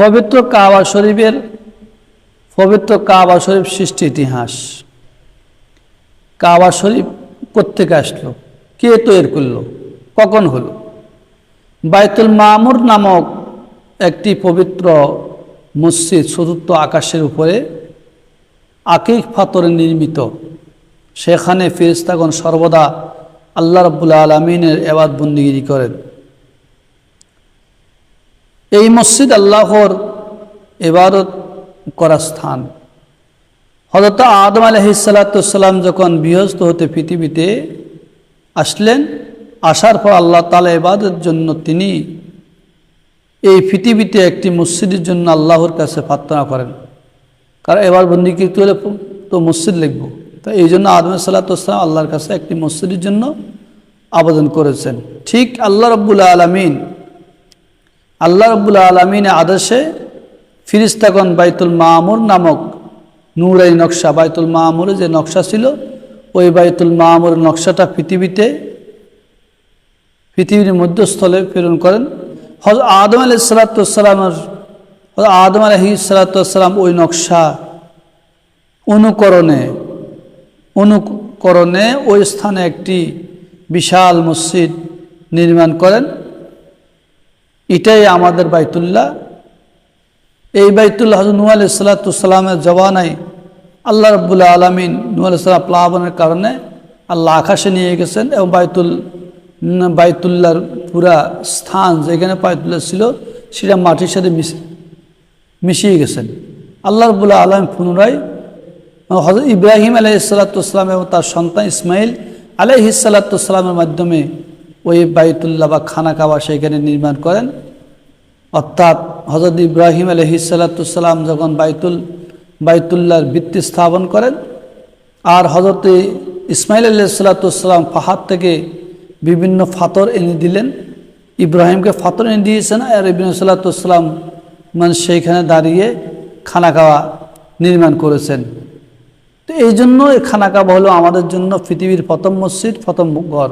পবিত্র কাবা শরীফের পবিত্র কাবা শরীফ সৃষ্টি ইতিহাস। কাবা শরীফ কোত্থেকে আসলো? কে তৈরি করল? কখন হলো? বাইতুল মামুর নামক একটি পবিত্র মসজিদ চতুর্থ আকাশের উপরে আকিক পাথরে নির্মিত। সেখানে ফিরিস্তাগণ সর্বদা আল্লাহ রব্বুল আলমিনের এবাদ বন্দিগিরি করেন। এই মসজিদ আল্লাহর এবারত করার স্থান। হজরত আদম আলহিসাল্লাম যখন বিহস্ত হতে পৃথিবীতে আসলেন, আসার পর আল্লাহ তালা এবাদের জন্য তিনি এই পৃথিবীতে একটি মসজিদের জন্য আল্লাহর কাছে প্রার্থনা করেন। কারণ এবার বন্দি কী হলে? তো মসজিদ লিখব। তো এই জন্য আদম সাল্লাতাম আল্লাহর কাছে একটি মসজিদের জন্য আবেদন করেছেন। ঠিক আল্লাহ রব্বুল আলমিন আল্লাহ রব্বুল আলমিনের আদেশে ফিরিস্তাগণ বাইতুল মামুর নামক নুরাই নকশা, বাইতুল মামুরের যে নকশা ছিল, ওই বাইতুল মামুর নকশাটা পৃথিবীতে, পৃথিবীর মধ্যস্থলে প্রেরণ করেন। হজ আদম আলি সালাতামের আদম আলহি সালাতাম ওই নকশা অনুকরণে অনুকরণে ওই স্থানে একটি বিশাল মসজিদ নির্মাণ করেন। এটাই আমাদের বাইতুল্লাহ। এই বাইতুল্লাহ হজর নু আলি সাল্লাতামের জবানায় আল্লাহ রব্বুল্লাহ আলমিন নু আলাইসাল্লাম প্লাবনের কারণে আল্লাহ আকাশে নিয়ে গেছেন এবং বাইতুল বাইতুল্লাহর পুরা স্থান যেখানে বাইতুল্লাহ ছিল, সেটা মাটির সাথে মিশে, মিশিয়ে গেছেন। আল্লাহ রবুল্লাহ আলম পুনরায় হজরত ইব্রাহিম আলহিসাল্লাতাম এবং তার সন্তান ইসমাইল আলহিসাল্লাতামের মাধ্যমে ওই বাইতুল্লাহ বা খানা কাবা সেখানে নির্মাণ করেন। অর্থাৎ হজরত ইব্রাহিম আলহিসাল্লাতাম যখন বাইতুল, বাইতুল্লাহর ভিত্তি স্থাপন করেন আর হজরত ইসমাইল আল্লাহিসাল্লাতাম পাহাড় থেকে বিভিন্ন ফাতর এনে দিলেন, ইব্রাহিমকে ফাতর এনে দিয়েছেন আর ইব্রাহিম সাল্লাতাম মানে সেইখানে দাঁড়িয়ে খানা খাওয়া নির্মাণ করেছেন। তো এই জন্য এই খানা কাবা হলো আমাদের জন্য পৃথিবীর প্রথম মসজিদ, প্রথম ঘর।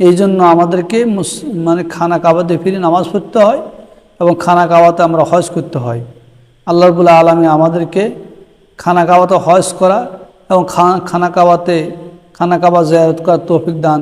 এই জন্য আমাদেরকে মানে খানা কাবাতে ফিরে নামাজ পড়তে হয় এবং খানা কাবাতে আমরা হজ করতে হয়। আল্লাহ রবুল্লা আলমী আমাদেরকে খানা কাবাতে হজ করা এবং খানা কাবাতে, খানা কাবা জায়ারত করার তৌফিক দান